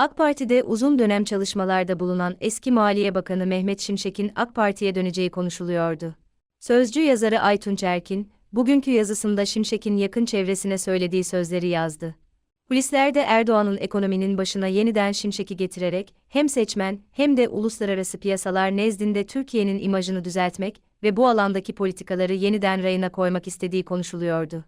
AK Parti'de uzun dönem çalışmalarda bulunan eski Maliye Bakanı Mehmet Şimşek'in AK Parti'ye döneceği konuşuluyordu. Sözcü yazarı Aytunç Erkin, bugünkü yazısında Şimşek'in yakın çevresine söylediği sözleri yazdı. Kulislerde Erdoğan'ın ekonominin başına yeniden Şimşek'i getirerek hem seçmen hem de uluslararası piyasalar nezdinde Türkiye'nin imajını düzeltmek ve bu alandaki politikaları yeniden rayına koymak istediği konuşuluyordu.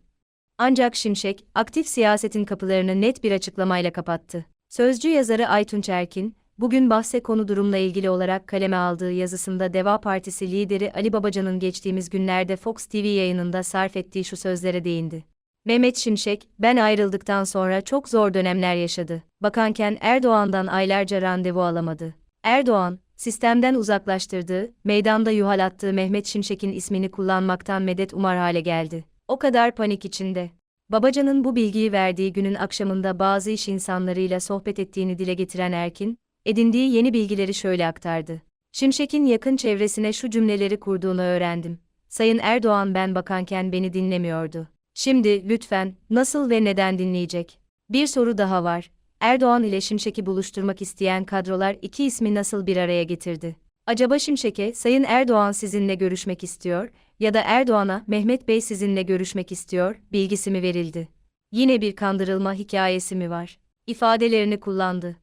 Ancak Şimşek, aktif siyasetin kapılarını net bir açıklamayla kapattı. Sözcü yazarı Aytunç Erkin, bugün bahse konu durumla ilgili olarak kaleme aldığı yazısında Deva Partisi lideri Ali Babacan'ın geçtiğimiz günlerde Fox TV yayınında sarf ettiği şu sözlere değindi. Mehmet Şimşek, ben ayrıldıktan sonra çok zor dönemler yaşadı. Bakanken Erdoğan'dan aylarca randevu alamadı. Erdoğan, sistemden uzaklaştırdığı, meydanda yuhalattığı Mehmet Şimşek'in ismini kullanmaktan medet umar hale geldi. O kadar panik içinde. Babacan'ın bu bilgiyi verdiği günün akşamında bazı iş insanlarıyla sohbet ettiğini dile getiren Erkin, edindiği yeni bilgileri şöyle aktardı. Şimşek'in yakın çevresine şu cümleleri kurduğunu öğrendim. Sayın Erdoğan ben bakanken beni dinlemiyordu. Şimdi, lütfen, nasıl ve neden dinleyecek? Bir soru daha var. Erdoğan ile Şimşek'i buluşturmak isteyen kadrolar iki ismi nasıl bir araya getirdi? Acaba Şimşek'e, Sayın Erdoğan sizinle görüşmek istiyor ya da Erdoğan'a, Mehmet Bey sizinle görüşmek istiyor, bilgisi mi verildi? Yine bir kandırılma hikayesi mi var? İfadelerini kullandı.